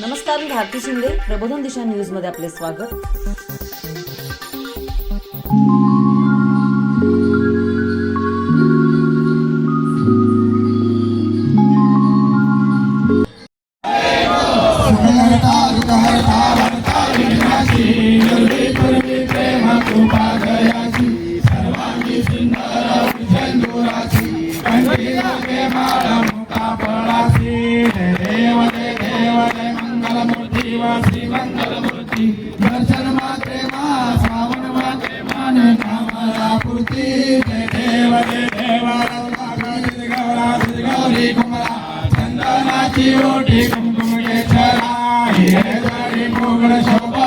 नमस्कार मी भारती शिंदे. प्रबोधन दिशा न्यूजमध्ये आपले स्वागत. করে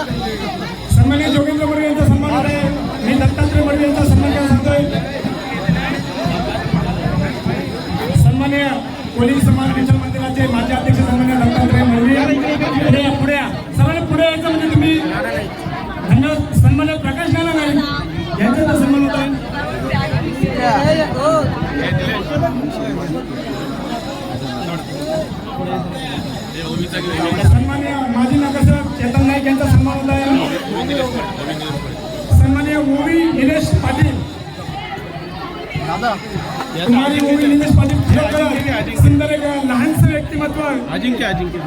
सन्मान्य जोगेंद्र मडवी यांचा सन्मान आहे. मी दत्तात्रय मडवी यांचा सन्मान करायला सांगतोय. सन्मान्य पोलीस समाज विचार मंदिराचे माजी अध्यक्ष सन्मान्य दत्तात्रय मडवी पुढे पुढे या सर्वांनी पुढे यायचं म्हणजे तुम्ही धन्यवाद. सन्मान्य प्रकाश नाना नाही यांचा तर सन्मान होत हो. सन्मान्य माजी नगरसेवक चेतन नाईक यांचा सन्मान होत आहे सन्मान्य ओवी निलेश पाटील. कुमारी ओवी निलेश पाटील सुंदर एक लहानसं व्यक्तिमत्व. अजिंक्य अजिंक्य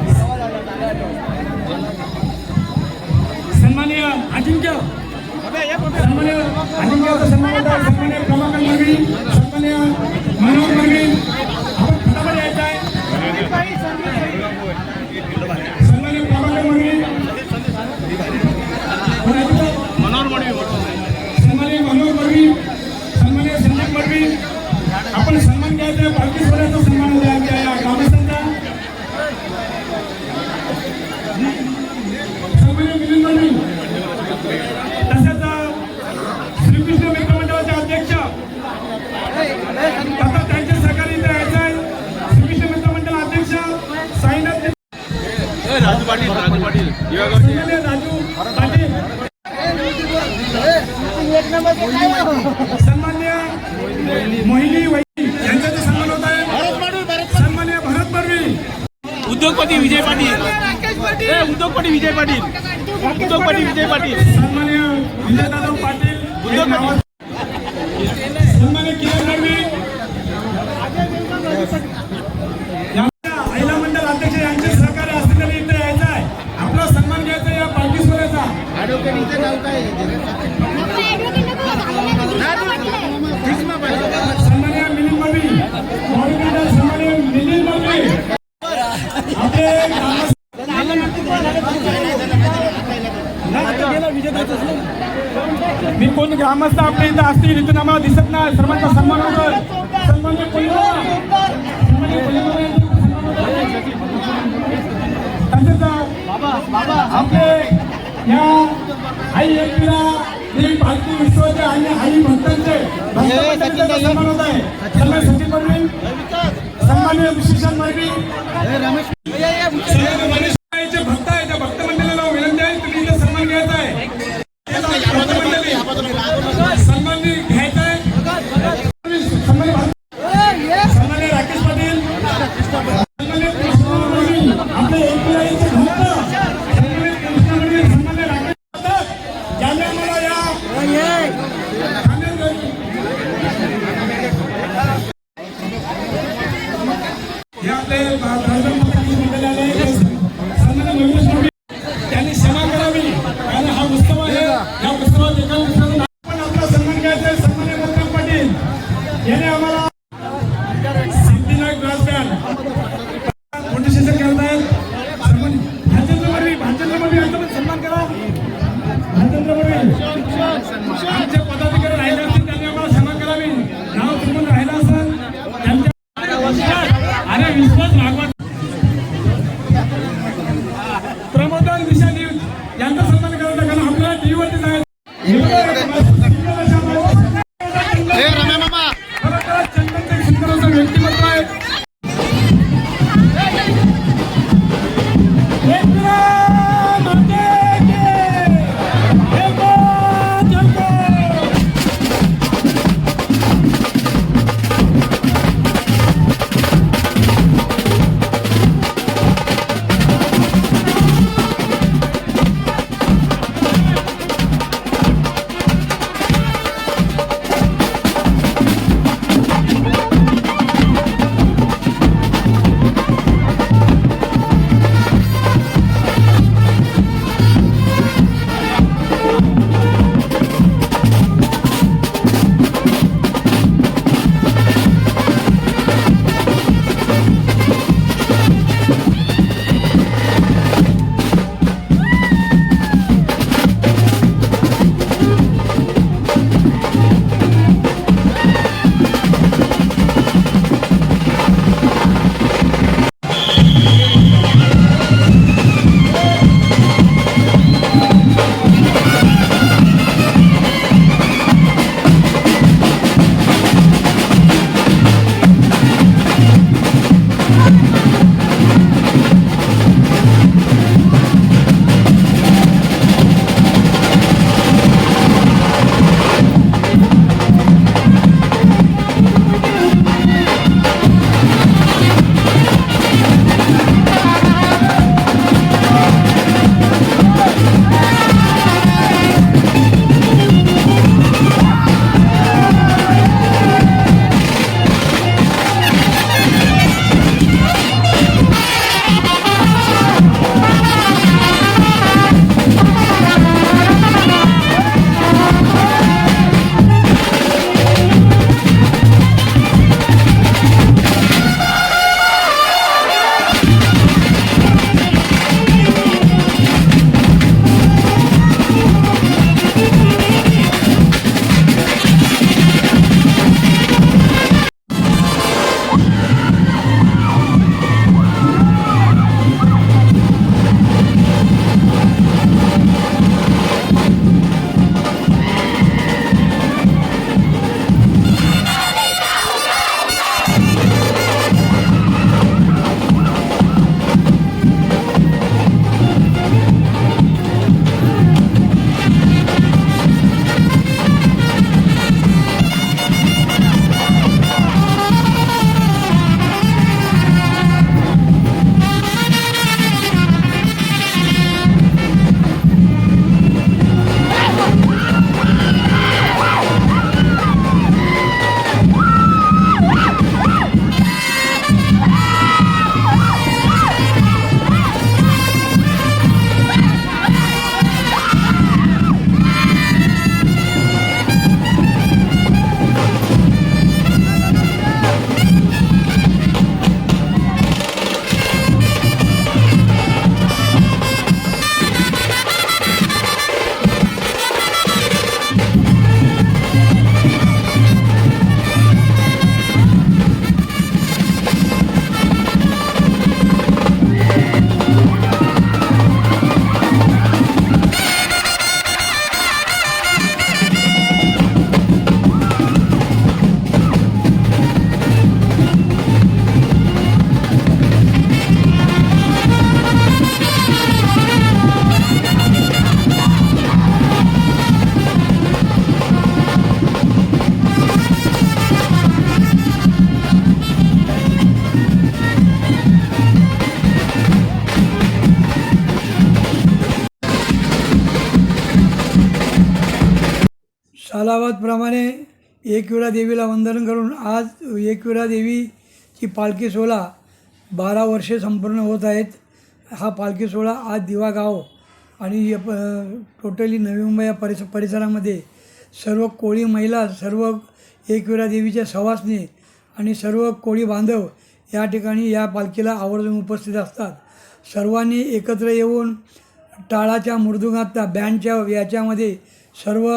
सन्मान्य अजिंक्य सन्मान्य अजिंक्याचा मनोहर मगरी आपण फटाफट यायचं आहे. पाटील राजू पाटील. सन्मान्य मोहिनी वैली यांचा सन्मान होत आहे सन्मान्य भरत बर्वी उद्योगपती विजय पाटील. उद्योगपती विजय पाटील. उद्योगपती विजय पाटील. सन्मान्य विजयदादा पाटील. उद्योगपती. आनंद असतील इथून आम्हाला दिसत नाही. सर्वांचा सन्मान तसेच आपले या आई एमपीला भारतीय विश्वाचे आणि आई भक्तांचे सन्मान होत आहे. सन्मान सचिन मंडळी सन्मान्य शिक्षण मंत्री सालाबादप्रमाणे एकविरा देवीला वंदन करून आज एकविरा देवीची पालखी सोहळा बारा वर्षे संपूर्ण होत आहेत. हा पालखी सोहळा आज दिवा गाव आणि प टोटली नवी मुंबई या परिस परिसरामध्ये सर्व कोळी महिला सर्व एकविरा देवीच्या सवासणी आणि सर्व कोळी बांधव या ठिकाणी या पालखीला आवर्जून उपस्थित असतात. सर्वांनी एकत्र येऊन टाळाच्या मृदुंगात बँडच्या याच्यामध्ये सर्व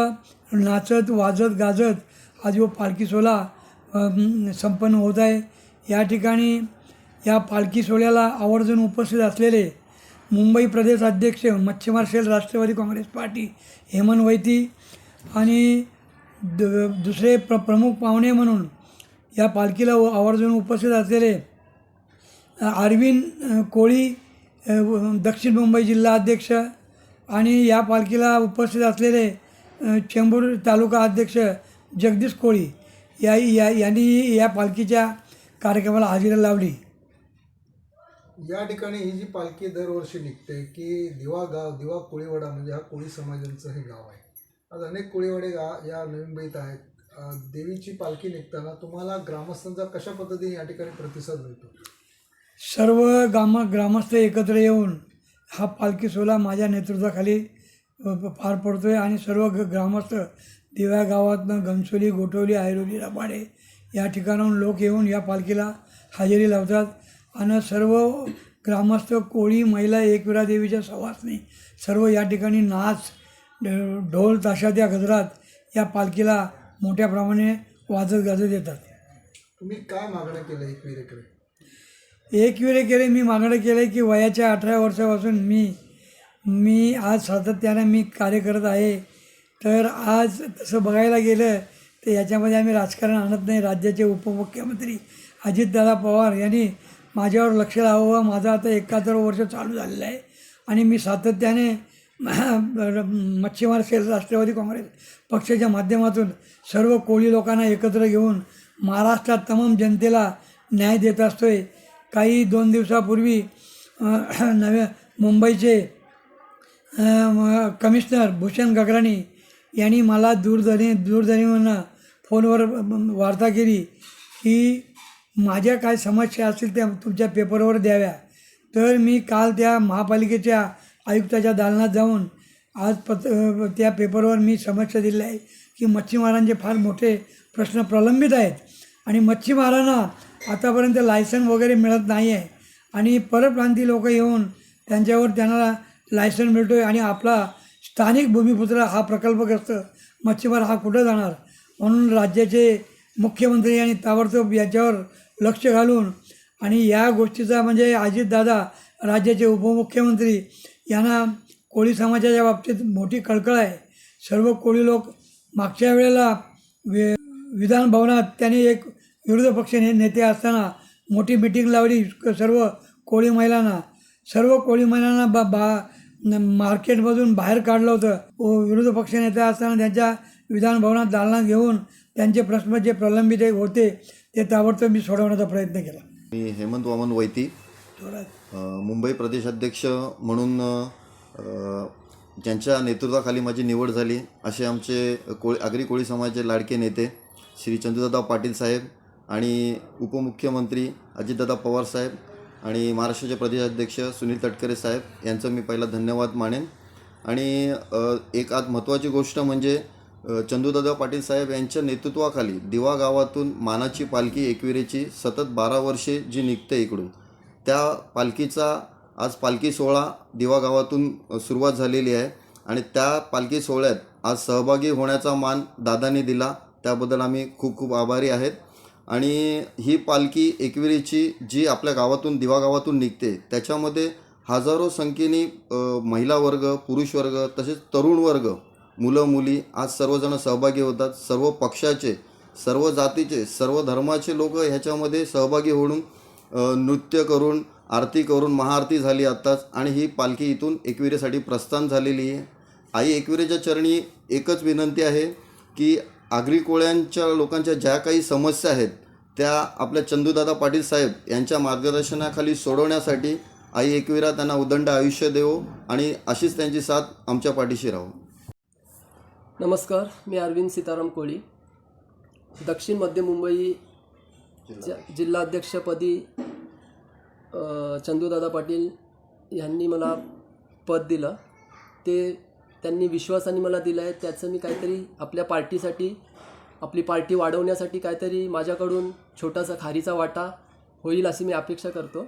नाचत वाजत गाजत आज जो पालखी सोहळा संपन्न होत आहे. या ठिकाणी या पालखी सोहळ्याला आवर्जून उपस्थित असलेले मुंबई प्रदेश अध्यक्ष मच्छीमार cell Rashtravadi Congress Party Hemant Vaiti आणि द दुसरे प्र प्रमुख पाहुणे म्हणून या पालखीला आवर्जून उपस्थित असलेले अरविंद कोळी दक्षिण मुंबई जिल्हा अध्यक्ष आणि या पालखीला उपस्थित असलेले चेंबूर तालुका अध्यक्ष जगदीश कोळी या या यांनी या पालखीच्या कार्यक्रमाला हजेरी लावली. या ठिकाणी ही जी पालखी दरवर्षी निघते की दिवा गाव दिवा कोळीवाडा म्हणजे हा कोळी समाजांचं हे गाव आहे. आज अनेक कोळीवाडे गा या नवी मुंबईत आहेत देवीची पालखी निघताना तुम्हाला ग्रामस्थांचा कशा पद्धतीने या ठिकाणी प्रतिसाद मिळतो? सर्व ग्राम ग्रामस्थ एकत्र येऊन हा पालखी सोहळा माझ्या नेतृत्वाखाली पार पडतो आहे आणि सर्व ग ग्रामस्थ दिव्या गावातनं घनसोली गोठवली ऐरोली रबाडे या ठिकाणाहून लोक येऊन या पालखीला हजेरी लावतात. आणि सर्व ग्रामस्थ कोळी महिला एकविरा देवीच्या सवासनी सर्व या ठिकाणी नाच ढोल ताशाच्या गजरात या पालखीला मोठ्या प्रमाणे वाजत गाजत येतात. तुम्ही काय मागणं केलं एकविरेकडे? एक वेळे केले मी मागणं केलं आहे की वयाच्या अठरा वर्षापासून मी मी आज सातत्यानं मी कार्य करत आहे. तर आज तसं बघायला गेलं तर याच्यामध्ये आम्ही राजकारण आणत नाही. राज्याचे उपमुख्यमंत्री अजितदादा पवार यांनी माझ्यावर लक्ष लावावं. माझं आता एकाहत्तर वर्ष चालू झालेलं आहे. आणि मी सातत्याने मच्छीमार सेल राष्ट्रवादी काँग्रेस पक्षाच्या माध्यमातून सर्व कोळी लोकांना एकत्र घेऊन महाराष्ट्रात तमाम जनतेला न्याय देत असतोय. काही दोन दिवसापूर्वी नव्या मुंबईचे कमिशनर भूषण गगराणी यांनी मला दूरध्वनी दूरध्वनीवरनं फोनवर वार्ता केली की माझ्या काय समस्या असतील त्या तुमच्या पेपरवर द्याव्या. तर मी काल त्या महापालिकेच्या आयुक्ताच्या दालनात जाऊन आज पत त्या पेपरवर मी समस्या दिली आहे की मच्छीमारांचे फार मोठे प्रश्न प्रलंबित आहेत आणि मच्छीमारांना आतापर्यंत लायसन वगैरे मिळत नाही आहे. आणि परप्रांती लोक येऊन त्यांच्यावर त्यांना लायसन मिळतो आहे आणि आपला स्थानिक भूमिपुत्र हा प्रकल्पग्रस्त मच्छीमार हा कुठं जाणार? म्हणून राज्याचे मुख्यमंत्री आणि ताबडतोब याच्यावर लक्ष घालून आणि या गोष्टीचा म्हणजे अजितदादा राज्याचे उपमुख्यमंत्री यांना कोळी समाजाच्या बाबतीत मोठी कळकळ आहे. सर्व कोळी लोक मागच्या वेळेला वि विधान भवनात त्यांनी एक विरोधी पक्ष ने नेते असताना मोठी मिटिंग लावली क- सर्व कोळी महिलांना. सर्व कोळी महिलांना बा बा मार्केटमधून बाहेर काढलं होतं. व विरोधी पक्ष नेते असताना त्यांच्या विधान भवनात दालनात घेऊन त्यांचे प्रश्न जे प्रलंबित होते ते ताबडतोब मी सोडवण्याचा प्रयत्न केला. मी हेमंत वामन वैती. मुंबई प्रदेशाध्यक्ष म्हणून ज्यांच्या नेतृत्वाखाली माझी निवड झाली असे आमचे कोळी आगरी कोळी समाजाचे लाडके नेते श्री चंदूदादा पाटील साहेब आणि उपमुख्यमंत्री अजितदादा पवार साहेब आणि महाराष्ट्राचे प्रदेशाध्यक्ष सुनील तटकरे साहेब यांचं मी पहिला धन्यवाद मानेन. आणि एक आज महत्त्वाची गोष्ट म्हणजे चंदूदादा पाटील साहेब यांच्या नेतृत्वाखाली दिवा गावातून मानाची पालखी एकविरेची सतत बारा वर्षे जी निघते इकडून त्या पालखीचा आज पालखी सोहळा दिवा गावातून सुरुवात झालेली आहे. आणि त्या पालखी सोहळ्यात आज सहभागी होण्याचा मान दादांनी दिला. त्याबद्दल आम्ही खूप खूप आभारी आहेत. आणि ही पालखी एकविरीची जी आपल्या गावातून दिवा गावातून निघते त्याच्यामध्ये हजारो संख्येने महिला वर्ग पुरुष वर्ग तसेच तरुण वर्ग मुलं मुली आज सर्वजण सहभागी होतात. सर्व पक्षाचे सर्व जातीचे सर्व धर्माचे लोक ह्याच्यामध्ये सहभागी होऊन नृत्य करून आरती करून महाआरती झाली आत्ताच. आणि ही पालखी इथून एकविरेसाठी प्रस्थान झालेली आहे. आई एकविरेच्या चरणी एकच विनंती आहे की आगरी कोळ्यांच्या लोकांच्या ज्या काही समस्या आहेत त्या आपल्या चंदूदादा पाटील साहेब यांच्या मार्गदर्शनाखाली सोडवण्यासाठी आई एकविरा त्यांना उदंड आयुष्य देवो आणि अशीच त्यांची साथ आमच्या पाठीशी राहो. नमस्कार मी अरविंद सीताराम कोळी. दक्षिण मध्य मुंबई जिल्हाध्यक्षपदी चंदूदादा पाटील यांनी मला पद दिलं. ते त्यांनी विश्वासाने मला दिला आहे त्याचं मी काहीतरी आपल्या पार्टीसाठी आपली पार्टी वाढवण्यासाठी काहीतरी माझ्याकडून छोटासा खारीचा वाटा होईल अशी मी अपेक्षा करतो.